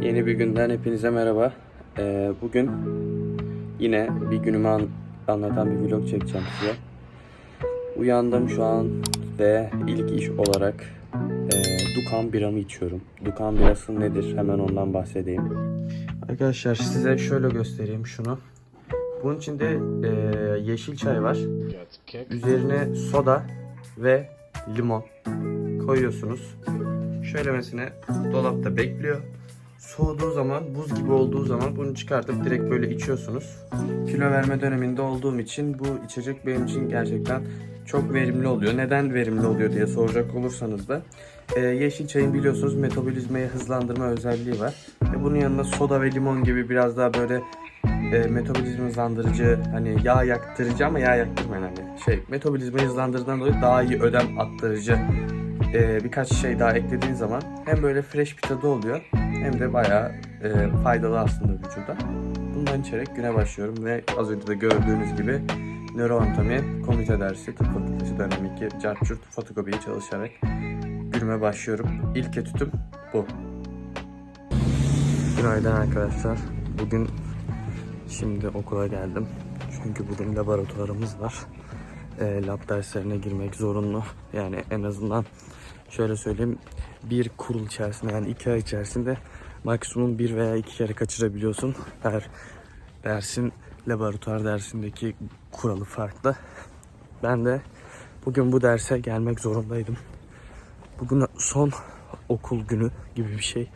Yeni bir günden hepinize merhaba. Ee, bugün yine bir günümü an- anlatan bir vlog çekeceğim size. Uyandım şu an ve ilk iş olarak e, Dukan biramı içiyorum. Dukan birası nedir? Hemen ondan bahsedeyim. Arkadaşlar size şöyle göstereyim şunu. Bunun içinde e, yeşil çay var. Üzerine soda ve limon koyuyorsunuz. Şöylemesine dolapta bekliyor. Soğuduğu zaman, buz gibi olduğu zaman bunu çıkartıp direkt böyle içiyorsunuz. Kilo verme döneminde olduğum için bu içecek benim için gerçekten çok verimli oluyor. Neden verimli oluyor diye soracak olursanız da e, yeşil çayın biliyorsunuz metabolizmayı hızlandırma özelliği var. Ve bunun yanında soda ve limon gibi biraz daha böyle e, metabolizma hızlandırıcı hani yağ yaktırıcı ama yağ yaktırmayan hani şey metabolizmayı hızlandırdığından dolayı daha iyi ödem attırıcı e, birkaç şey daha eklediğin zaman hem böyle fresh bir tadı oluyor hem de bayağı e, faydalı aslında vücuda. Bundan içerek güne başlıyorum ve az önce de gördüğünüz gibi nöroanatomi komite dersi tıp fakültesi dönem 2 carçurt fotokopiyi çalışarak günüme başlıyorum. İlk etütüm bu. Günaydın arkadaşlar. Bugün şimdi okula geldim. Çünkü bugün laboratuvarımız var. E, lab derslerine girmek zorunlu. Yani en azından şöyle söyleyeyim bir kurul içerisinde yani iki ay içerisinde maksimum bir veya iki kere kaçırabiliyorsun. Her dersin laboratuvar dersindeki kuralı farklı. Ben de bugün bu derse gelmek zorundaydım. Bugün son okul günü gibi bir şey.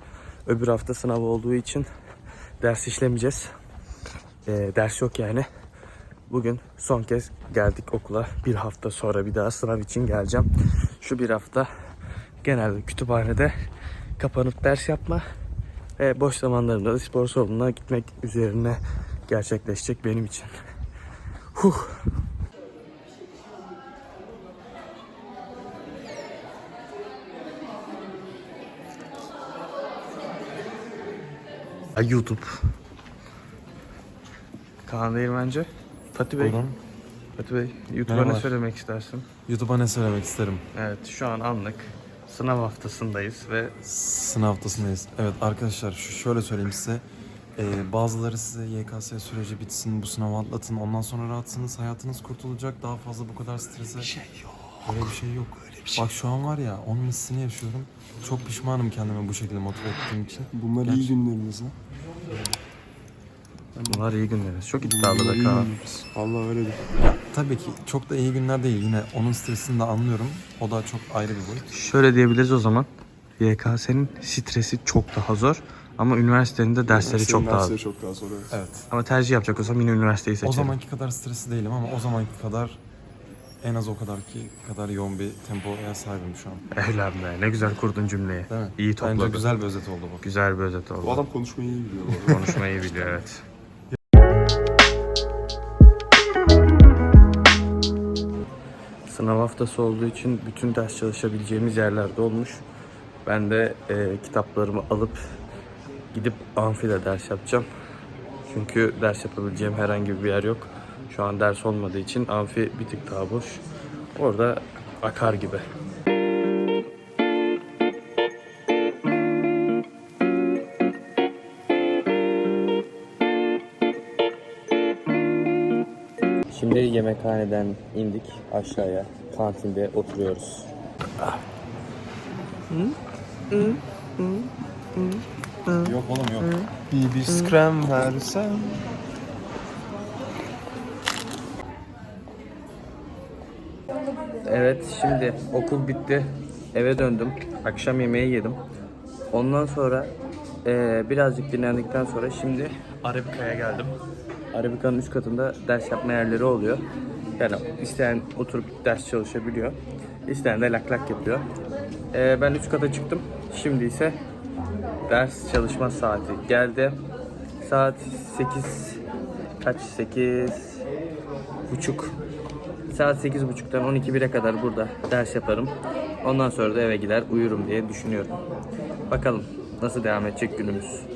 Öbür hafta sınav olduğu için ders işlemeyeceğiz. Ee, ders yok yani. Bugün son kez geldik okula. Bir hafta sonra bir daha sınav için geleceğim. Şu bir hafta genelde kütüphanede kapanıp ders yapma ve boş zamanlarımda da spor salonuna gitmek üzerine gerçekleşecek benim için. Huh. Ay YouTube. Kaan Değirmenci. Fatih Bey. Buyurun. Fatih Bey, YouTube'a ne Merhabalar. söylemek istersin? YouTube'a ne söylemek isterim? Evet, şu an anlık sınav haftasındayız ve Sınav haftasındayız. Evet arkadaşlar şu şöyle söyleyeyim size. Ee, bazıları size YKS süreci bitsin, bu sınavı atlatın, ondan sonra rahatsınız, hayatınız kurtulacak, daha fazla bu kadar strese... Bir şey yok. Öyle bir şey yok. Bak şu an var ya, onun hissini yaşıyorum. Çok pişmanım kendime bu şekilde motive ettiğim için. Bunlar iyi günlerimiz ha. Bunlar iyi günlerimiz. Çok iddialı iyi Kaan. günlerimiz. Allah öyledir. Ya tabii ki çok da iyi günler değil. Yine onun stresini de anlıyorum. O da çok ayrı bir boyut. Şöyle diyebiliriz o zaman. YKS'nin stresi çok daha zor ama üniversitenin de dersleri çok daha dersleri çok daha zor evet. Evet. Ama tercih yapacak olsam yine üniversiteyi O seçerim. zamanki kadar stresli değilim ama o zamanki kadar en az o kadar ki kadar yoğun bir tempoya sahibim şu an. Evlen be ne güzel kurdun cümleyi. Değil mi? İyi topladın. Bence güzel bir özet oldu bu. Güzel bir özet oldu. Bu adam konuşmayı iyi biliyor. Konuşmayı biliyor evet. Haftası olduğu için bütün ders çalışabileceğimiz yerlerde olmuş. Ben de e, kitaplarımı alıp gidip amfide ders yapacağım. Çünkü ders yapabileceğim herhangi bir yer yok. Şu an ders olmadığı için amfi bir tık daha boş. Orada akar gibi. Şimdi yemekhaneden indik aşağıya. Kantinde oturuyoruz. Yok oğlum yok. Bir biskrem versen. Evet şimdi okul bitti. Eve döndüm. Akşam yemeği yedim. Ondan sonra eee, birazcık dinlendikten sonra şimdi Arabika'ya geldim. Arabika'nın üst katında ders yapma yerleri oluyor. Yani isteyen oturup ders çalışabiliyor. İsteyen de lak lak yapıyor. Eee, ben üst kata çıktım. Şimdi ise ders çalışma saati geldi. Saat 8 kaç 8 buçuk Saat 8.30'dan 12.1'e kadar burada ders yaparım. Ondan sonra da eve gider uyurum diye düşünüyorum. Bakalım nasıl devam edecek günümüz.